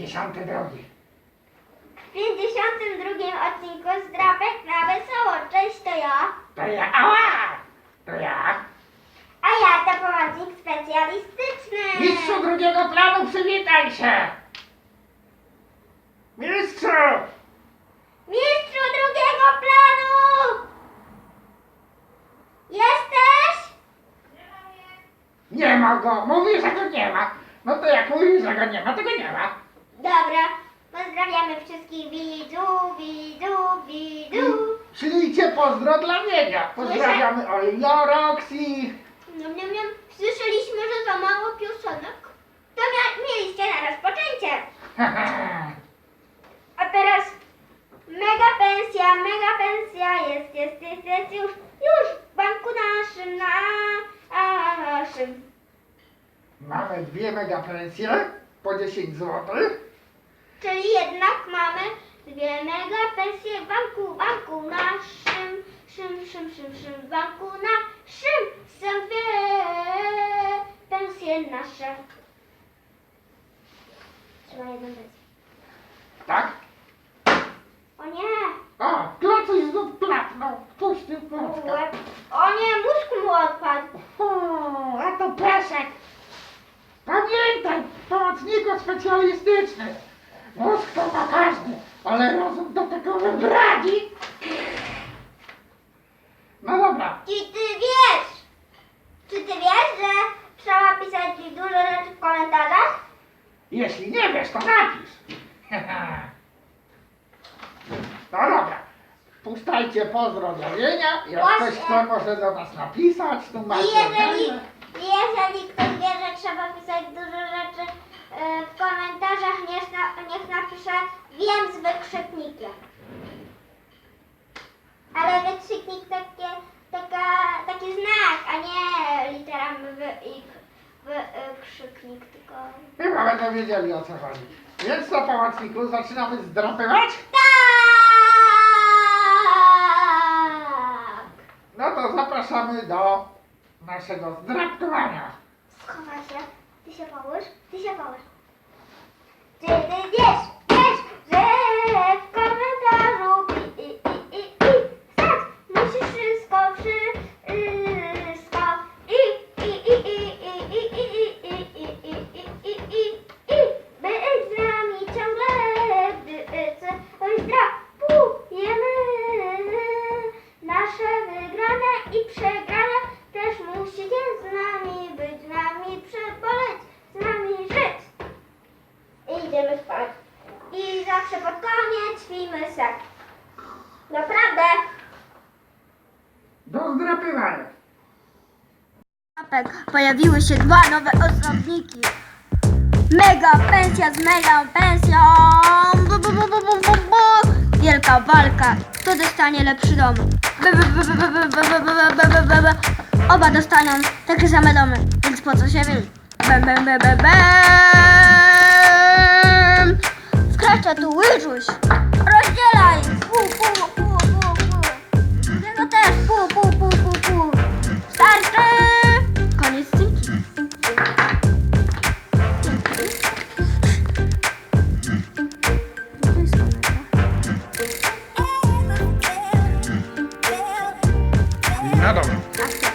52. W 52 odcinku zdrabek na wesoło. Cześć, to ja. To ja, ała! To ja. A ja to pomocnik specjalistyczny. Mistrzu drugiego planu, przywitaj się! Mistrzu! Mistrzu drugiego planu! Jesteś? Nie ma go! Mówi, że go nie ma! No to jak mówi, że go nie ma, to go nie ma. Dobra. Pozdrawiamy wszystkich widzów, widzów, widzów. Ślijcie pozdro dla Wiedzia. Pozdrawiamy Olio, Roxy. Niam, niam, niam. Słyszeliśmy, że za mało piosenek. To mia- mieliście na rozpoczęcie. A teraz mega pensja, mega pensja jest, jest, jest, jest już, już w banku naszym, na naszym. Mamy dwie mega pensje po 10 zł. Czyli jednak mamy dwie mega pensje w banku, banku naszym, szym, szym, szym, szym, w banku naszym są dwie pensje nasze. Trzeba jedną pensję. Tak? O nie! O, klocuś znów plapnął. Puścił klocka. Łeb. O nie, mózg mu odpadł. O, a to piesek. Pamiętaj, pomocniku specjalistyczny. Mózg to ma każdy, ale rozum do tego wybradzi. No dobra, Czy ty wiesz? Czy ty wiesz, że trzeba pisać dużo rzeczy w komentarzach? jeśli nie wiesz, to napisz. No dobra, puszczajcie pozdrowienia. Jak Właśnie. ktoś chce, może do nas napisać. Tu I macie jeżeli, maile. jeżeli ktoś wie, że trzeba pisać dużo rzeczy w komentarzach, niech, na, niech napisze wiem z wykrzyknikiem. Ale wykrzyknik takie, taka, taki znak, a nie literami w i w, y, krzyknik, tylko... Chyba będą wiedzieli o co chodzi. Więc co pomocniku, zaczynamy zdrapywać? Tak! No to zapraszamy do naszego zdrapkowania. Schowaj się. Ty się połóż. Ty się połóż. Czy ty wiesz, wiesz, że w komentarzu i, i, i, i, i wstać musisz wszystko, wszystko i, i, i, i, i, i, i, i, i, i, i, i, i, i, być z nami ciągle, gdy coś zdrapujemy. Nasze wygrane i przegrane też musicie z nami być, z nami przeboleć, z nami żyć. I idziemy spać. I zawsze pod koniec śpimy se. Naprawdę. Do zdrapywania. Pojawiły się dwa nowe osobniki. Mega pensja z mega pensją. Bu, bu, bu, bu, bu, bu. Wielka walka. Kto dostanie lepszy dom? Oba dostaną takie same domy, więc po co się bem. Wkracza tu łyżuś.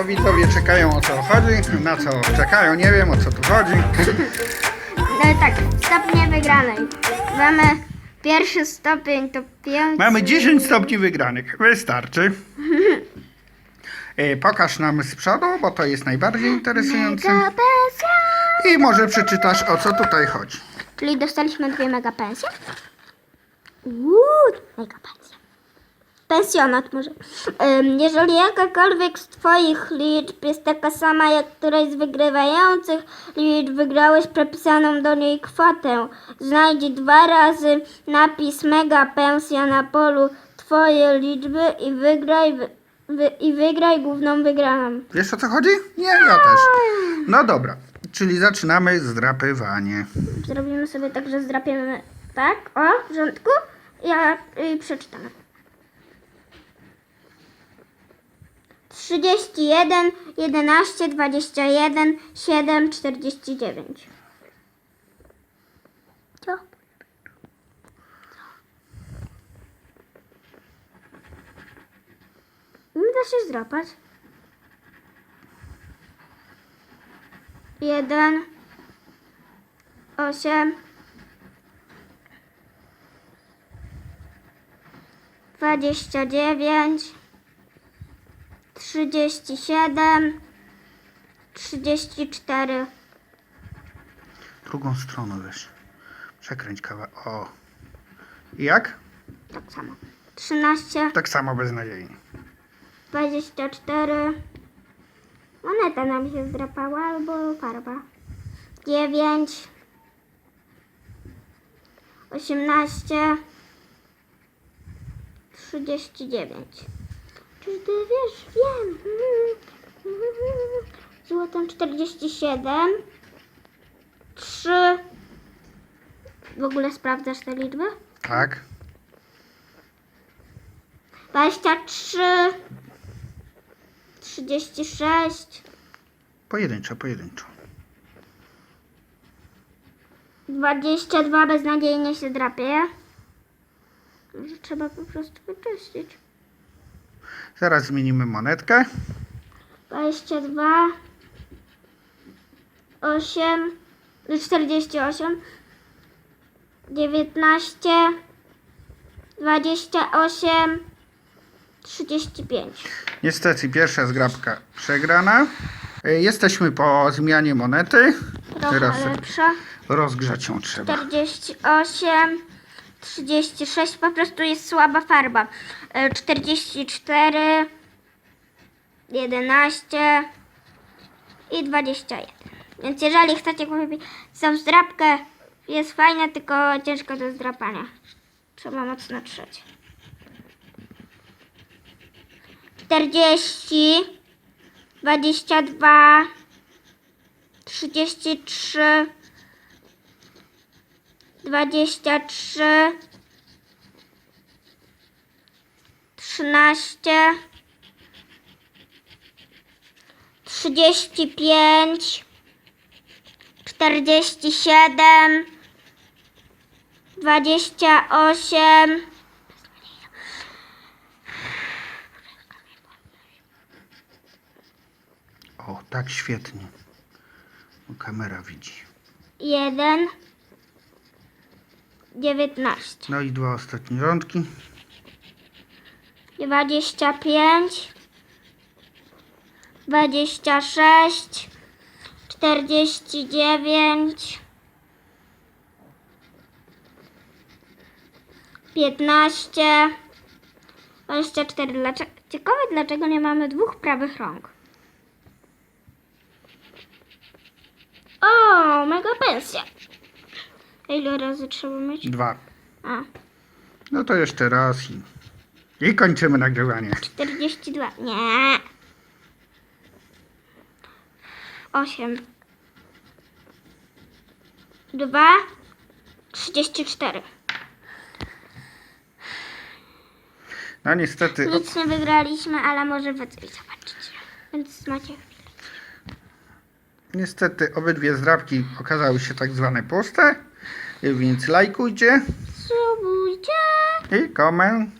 Bo widzowie czekają o co chodzi, na co czekają, nie wiem o co tu chodzi. No tak, stopnie wygranej. Mamy pierwszy stopień to 5. Mamy 10 stopni wygranych, wystarczy. E, Pokaż nam z przodu, bo to jest najbardziej interesujące. I może przeczytasz o co tutaj chodzi. Czyli dostaliśmy dwie mega pensje. Uuu, mega pensja. Pensjonat może. Jeżeli jakakolwiek z Twoich liczb jest taka sama jak któraś z wygrywających liczb, wygrałeś prepisaną do niej kwotę. Znajdź dwa razy napis mega pensja na polu Twoje liczby i wygraj, wy, wy, i wygraj główną wygraną. Wiesz o co chodzi? Nie, ja też. No dobra, czyli zaczynamy zdrapywanie. Zrobimy sobie tak, że zdrapiemy tak, o, w porządku. Ja y, przeczytam. 31, 11, 21, 7, 49. Co? Nie da się zdrapać. Jeden, osiem, dwadzieścia dziewięć, trzydzieści siedem, trzydzieści cztery, Drugą stroną weź. Przekręć kawałek. O. I jak? tak samo. Trzynaście, Tak samo beznadziejnie. dwadzieścia cztery. Moneta nam się zdrapała albo farba. Dziewięć, osiemnaście, trzydzieści dziewięć. Ty wiesz? Wiem. Złotem 47. 3. W ogóle sprawdzasz te liczby? Tak. 23. 36. Pojedynczo, pojedynczo. 22 beznadziejnie się drapie. Może trzeba po prostu wyczyścić. Zaraz zmienimy monetkę. 22, 8, 48, 19, 28, 35. Niestety pierwsza zgrabka przegrana. E, Jesteśmy po zmianie monety. Trochę Teraz lepsza. rozgrzać ją trzeba. 48, 36, po prostu jest słaba farba. E, 44, 11 i 21. Więc jeżeli chcecie kupić tą zdrapkę, jest fajna, tylko ciężko do zdrapania. Trzeba mocno trzeć. 40, 22, 33, dwadzieścia trzy, trzynaście, trzydzieści pięć, czterdzieści siedem, dwadzieścia osiem, O, tak świetnie. Kamera widzi. jeden, dziewiętnaście. No i dwa ostatnie rączki. 25, 26, 49, 15, 24. Dlaczego, ciekawe, dlaczego nie mamy dwóch prawych rąk. O, mega pensja. A Ile razy trzeba mieć? Dwa. A, No to jeszcze raz i, i kończymy nagrywanie. 42. Nie. 8. 2. 34. No niestety Nic nie wygraliśmy, ale może wy coś zobaczycie. Więc macie chwilę. niestety obydwie zdrabki okazały się tak zwane puste. Więc lajkujcie Subujcie. i koment.